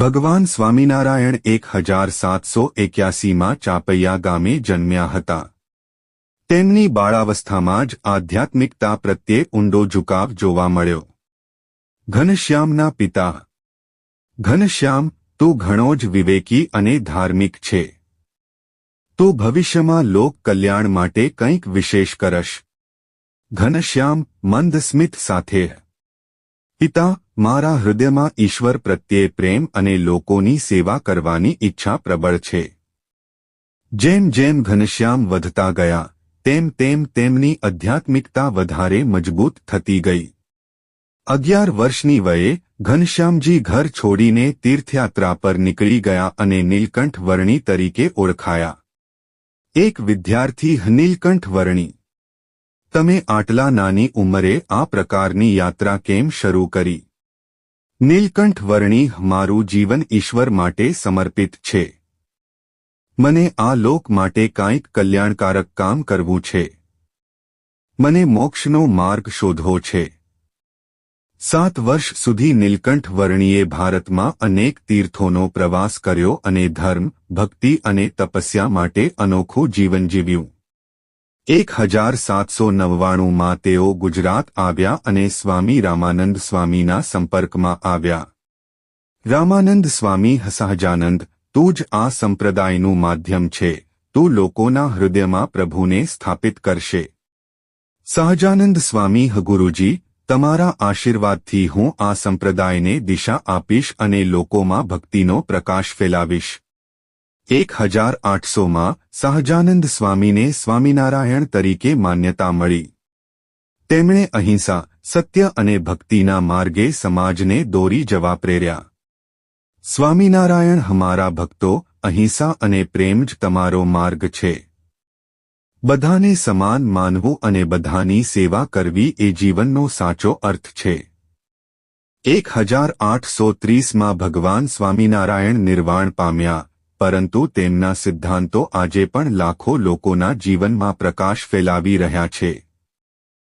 ભગવાન સ્વામિનારાયણ એક હજાર સાતસો એક્યાસીમાં ચાપૈયા ગામે જન્મ્યા હતા. તેમની બાળાવસ્થામાં જ આધ્યાત્મિકતા પ્રત્યે ઊંડો ઝુકાવ જોવા મળ્યો. ઘનશ્યામના પિતા, ઘનશ્યામ, તું ઘણો જ વિવેકી અને ધાર્મિક છે. તું ભવિષ્યમાં લોક કલ્યાણ માટે કંઈક વિશેષ કરશ. ઘનશ્યામ, મંદ સ્મિત સાથે, પિતા મારા હૃદયમાં ઈશ્વર પ્રત્યે પ્રેમ અને લોકોની સેવા કરવાની ઈચ્છા પ્રબળ છે. જેમ જેમ ઘનશ્યામ વધતા ગયા, તેમ તેમ તેમની આધ્યાત્મિકતા વધારે મજબૂત થતી ગઈ. અગિયાર વર્ષની વયે ઘનશ્યામજી ઘર છોડીને તીર્થયાત્રા પર નીકળી ગયા અને નીલકંઠ વર્ણી તરીકે ઓળખાયા. એક વિદ્યાર્થી નીલકંઠ વર્ણી. તમે આટલા નાની ઉંમરે આ પ્રકારની યાત્રા કેમ શરૂ કરી? નીલકંઠ વર્ણી મારું જીવન ઈશ્વર માટે સમર્પિત છે. મને આ લોક માટે કાંઈક કલ્યાણકારક કામ કરવું છે. મને મોક્ષનો માર્ગ શોધવો છે. સાત વર્ષ સુધી નીલકંઠ વર્ણીએ ભારતમાં અનેક તીર્થોનો પ્રવાસ કર્યો અને ધર્મ, ભક્તિ અને તપસ્યા માટે અનોખું જીવન જીવ્યું. એક હજાર સાતસો નવ્વાણુંમાં તેઓ ગુજરાત આવ્યા અને સ્વામી રામાનંદ સ્વામીના સંપર્કમાં આવ્યા. રામાનંદ સ્વામી સહજાનંદ તું જ આ સંપ્રદાયનું માધ્યમ છે, તું લોકોના હૃદયમાં પ્રભુને સ્થાપિત કરશે. સહજાનંદ સ્વામી ગુરુજી તમારા આશીર્વાદથી હું આ સંપ્રદાયને દિશા આપીશ અને લોકોમાં ભક્તિનો પ્રકાશ ફેલાવીશ. એક હજાર આઠસોમાં સહજાનંદ સ્વામીને સ્વામિનારાયણ તરીકે માન્યતા મળી. તેમણે અહિંસા, સત્ય અને ભક્તિના માર્ગે સમાજને દોરી જવા પ્રેર્યા. સ્વામિનારાયણ હમારા ભક્તો, અહિંસા અને પ્રેમ જ તમારો માર્ગ છે. બધાને સમાન માનવું અને બધાની સેવા કરવી એ જીવનનો સાચો અર્થ છે. એક હજાર આઠસો ત્રીસમાં ભગવાન સ્વામિનારાયણ નિર્વાણ પામ્યા. પરંતુ તેમના સિદ્ધાંતો આજે પણ લાખો લોકોના જીવનમાં પ્રકાશ ફેલાવી રહ્યા છે.